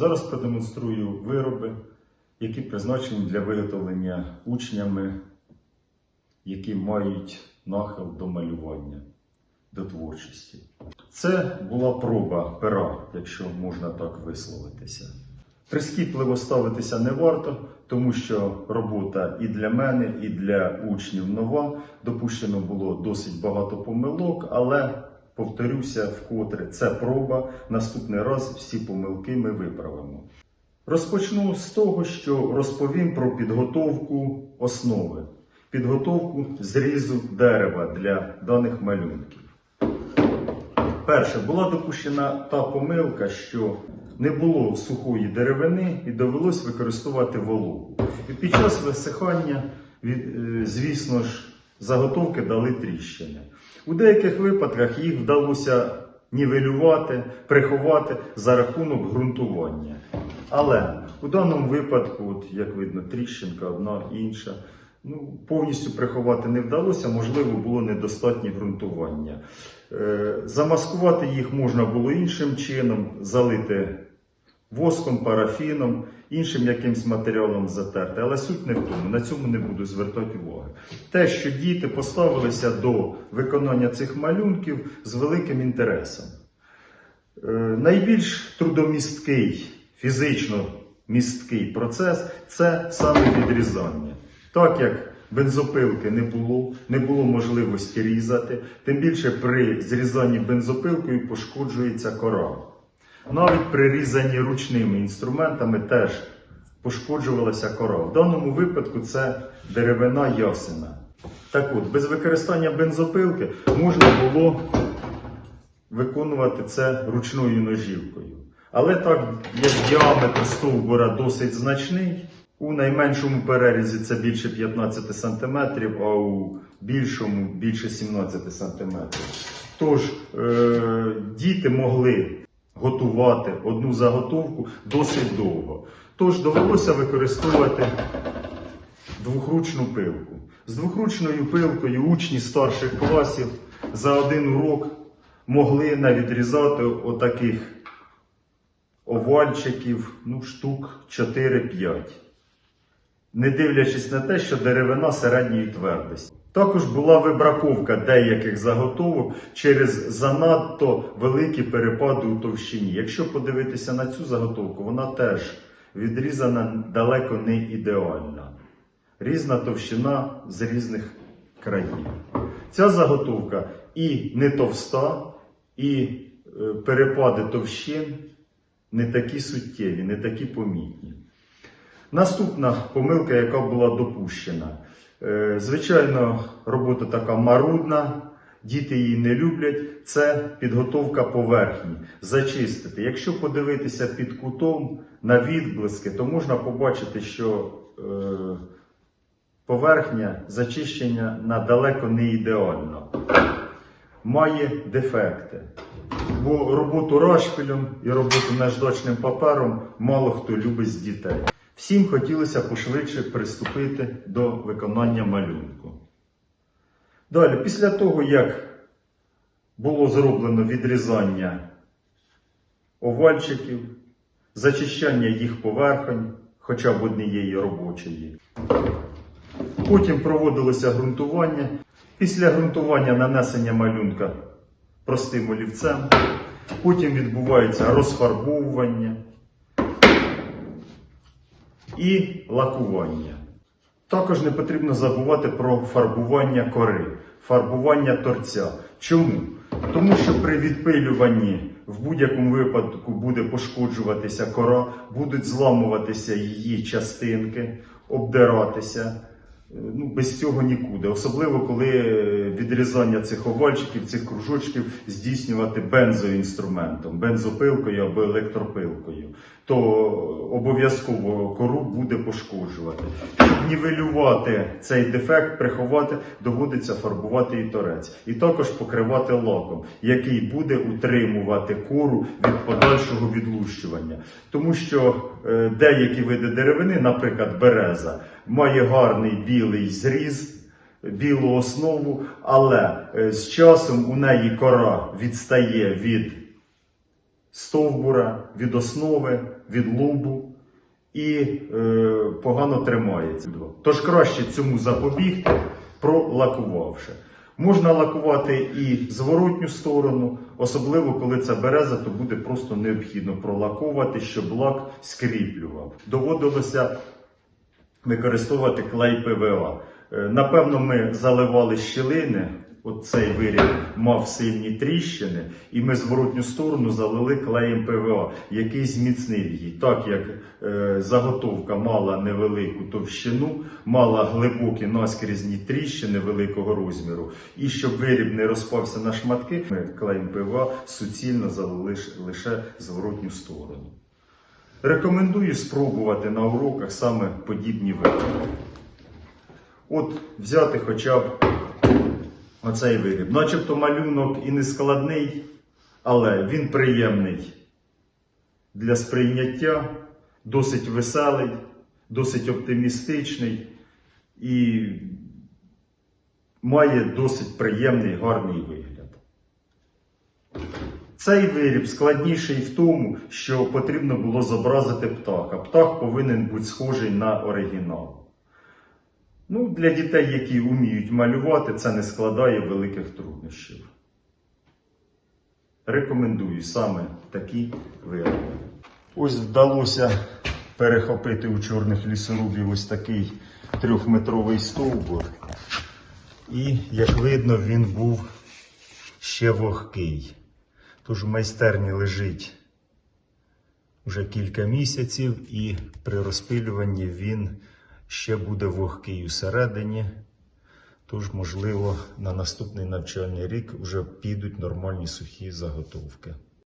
Зараз продемонструю вироби, які призначені для виготовлення учнями, які мають нахил до малювання, до творчості. Це була проба пера, якщо можна так висловитися. Прискіпливо ставитися не варто, тому що робота і для мене, і для учнів нова. Допущено було досить багато помилок, але повторюся вкотре, це проба. Наступний раз всі помилки ми виправимо. Розпочну з того, що розповім про підготовку основи, підготовку зрізу дерева для даних малюнків. Перше, була допущена та помилка, що не було сухої деревини і довелось використовувати вологу. І під час висихання, е, звісно ж, заготовки дали тріщини. У деяких випадках їх вдалося нівелювати, приховати за рахунок ґрунтування. Але у даному випадку, от, як видно, тріщинка одна інша. Ну, повністю приховати не вдалося, можливо, було недостатнє ґрунтування. Е, Замаскувати їх можна було іншим чином, залити воском, парафіном, іншим якимсь матеріалом затерти. Але суть не в тому, на цьому не буду звертати уваги. Те, що діти поставилися до виконання цих малюнків з великим інтересом. Е, Найбільш трудомісткий, фізично місткий процес це саме відрізання. Так як бензопилки не було, не було можливості різати, тим більше при зрізанні бензопилкою пошкоджується кора. Навіть при різанні ручними інструментами теж пошкоджувалася кора. В даному випадку це деревина ясена. Так от, без використання бензопилки можна було виконувати це ручною ножівкою. Але так як діаметр стовбура досить значний, у найменшому перерізі це більше 15 см, а у більшому більше 17 см. Тож е- діти могли готувати одну заготовку досить довго. Тож довелося використовувати двохручну пилку. З двохручною пилкою учні старших класів за один урок могли навідрізати отаких овальчиків, ну, штук 4-5. Не дивлячись на те, що деревина середньої твердості. Також була вибраковка деяких заготовок через занадто великі перепади у товщині. Якщо подивитися на цю заготовку, вона теж відрізана далеко не ідеальна. Різна товщина з різних країв. Ця заготовка і не товста, і е, перепади товщин не такі суттєві, не такі помітні. Наступна помилка, яка була допущена. Е, Звичайно, робота така марудна, діти її не люблять. Це підготовка поверхні, зачистити. Якщо подивитися під кутом на відблиски, то можна побачити, що е, поверхня зачищення надалеко не ідеальна. Має дефекти. Бо роботу рашпілем і роботу наждачним папером мало хто любить з дітей. Всім хотілося пошвидше приступити до виконання малюнку. Далі, після того, як було зроблено відрізання овальчиків, зачищання їх поверхонь, хоча б однієї робочої. Потім проводилося ґрунтування. Після ґрунтування нанесення малюнка простим олівцем. Потім відбувається розфарбовування і лакування. Також не потрібно забувати про фарбування кори, фарбування торця. Чому? Тому що при відпилюванні в будь-якому випадку буде пошкоджуватися кора, будуть зламуватися її частинки, обдиратися. Е, Ну, без цього нікуди. Особливо, коли е, відрізання цих овальчиків, цих кружочків здійснювати бензоінструментом, бензопилкою або електропилкою, то обов'язково кору буде пошкоджувати. Нівелювати цей дефект, приховати, доводиться фарбувати і торець. І також покривати лаком, який буде утримувати кору від подальшого відлущування. Тому що е, деякі види деревини, наприклад, береза, має гарний білий зріз, білу основу, але е, з часом у неї кора відстає від стовбура, від основи, від лобу і е, погано тримається. Тож краще цьому запобігти, пролакувавши. Можна лакувати і зворотню сторону, особливо коли це береза, то буде просто необхідно пролаковувати, щоб лак скріплював. Доводилося використовувати клей ПВА. Е, Напевно, ми заливали щілини. От цей виріб мав сильні тріщини, і ми зворотню сторону залили клеєм ПВА, який зміцнив її. Так як е, заготовка мала невелику товщину, мала глибокі наскрізні тріщини великого розміру, і щоб виріб не розпався на шматки, ми клеєм ПВА суцільно залили лише зворотню сторону. Рекомендую спробувати на уроках саме подібні вироби. От взяти хоча б оцей виріб. Начебто малюнок і не складний, але він приємний для сприйняття, досить веселий, досить оптимістичний і має досить приємний гарний вигляд. Цей виріб складніший в тому, що потрібно було зобразити птаха. Птах повинен бути схожий на оригінал. Ну, для дітей, які вміють малювати, це не складає великих труднощів. Рекомендую саме такі вироби. Ось вдалося перехопити у чорних лісорубів ось такий трьохметровий стовбур. І, як видно, він був ще вогкий. Тож в майстерні лежить вже кілька місяців, і при розпилюванні він ще буде вогкий усередині. Тож, можливо, на наступний навчальний рік вже підуть нормальні сухі заготовки.